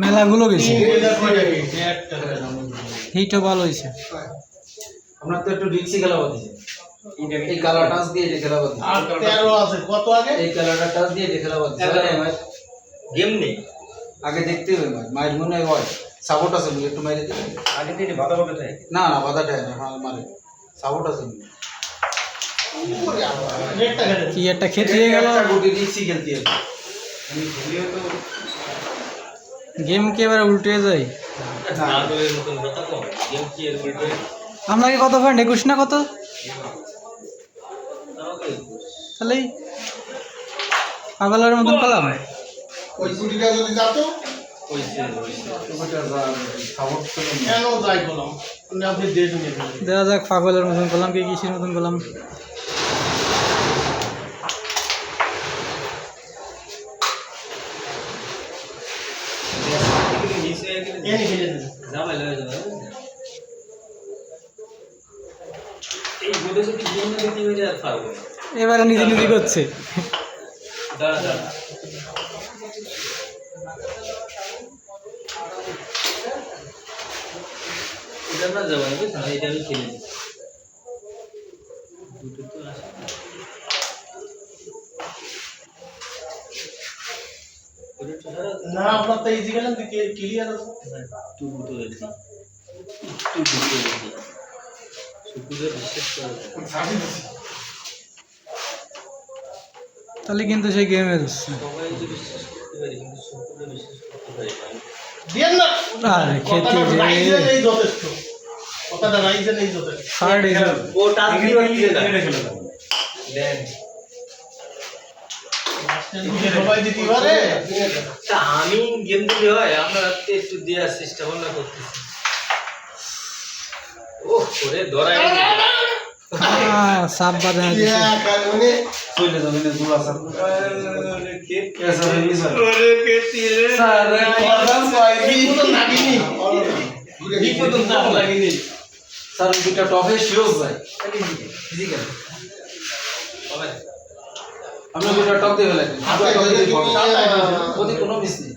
মেলাগুলো গেছে এইটা ভালো হয়েছে। আপনার তো একটু রিক্সি খেলা বাদিছে এই কালার টাচ দিয়ে এটা খেলা বাদিছে আছে কত আগে? এই কালারটা টাচ দিয়ে এটা খেলা বাদিছে গেম নেই। আগে দেখতে হবে ভাই। মনে হয় হয়। সাপোর্ট আছে একটু মাইরে দিবে আগে বাধা বাধা না না বাধাটা না হ্যাঁ মারে। সাপোর্ট আছে ঘেটে কি একটা খেতে গেল? গেম কি এবার উল্টে যায়? নাগরের মতন কথা কম। গেম কি এর উল্টে আমরা কি কত পয়েন্ট একুশ না কত? আমাকে তাহলেই পাগলের মতন পেলাম। ওই গুটিটা যদি যাতো? কইছে কইছে ওটা যা। সাপোর্ট ছিল না। কেন যাই বললাম আপনি আপনি দেশ নিয়ে ফেলেন দেখা যাক পাগলের মতন পেলাম কি কিসের মতন পেলাম? এবারে নিজে নিজে করছে। দাঁড়া দাঁড়া এটা না যাব না এটা আমি খেলে দুটো তো আছে ওটা তো সারা না আপনার তো ইজি গেলেন ক্লিয়ার আছে? একটু দুটো শুকুরে করে। তাহলে কিন্তু সেই গেমে হচ্ছে সবাই যে বিশ্বাস করতে পারে কিন্তু শুকুরে বিশ্বাস করতে পারে না। দিয়েন না! আরে খেতে কথাটা যে রাইজে নেই যথেষ্ট আমি গেম দিলে হয় আমরা একটু দেওয়ার চেষ্টা ভাবনা করতেছি। ও করে ধরাই সাপ বাঁধা আছে চলে যাবে না দুলা স্যার স্যার দুটা টপে শিওর যায়। ফিজিক্যাল আমরা দুটা টক দিয়ে টপ প্রতি কোনো মিস নেই।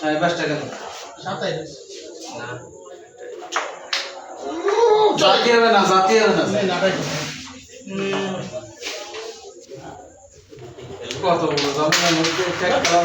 হ্যাঁ পাঁচ টাকা দাও। জাতি হবে না জাতি হবে না। কত একটা খেলা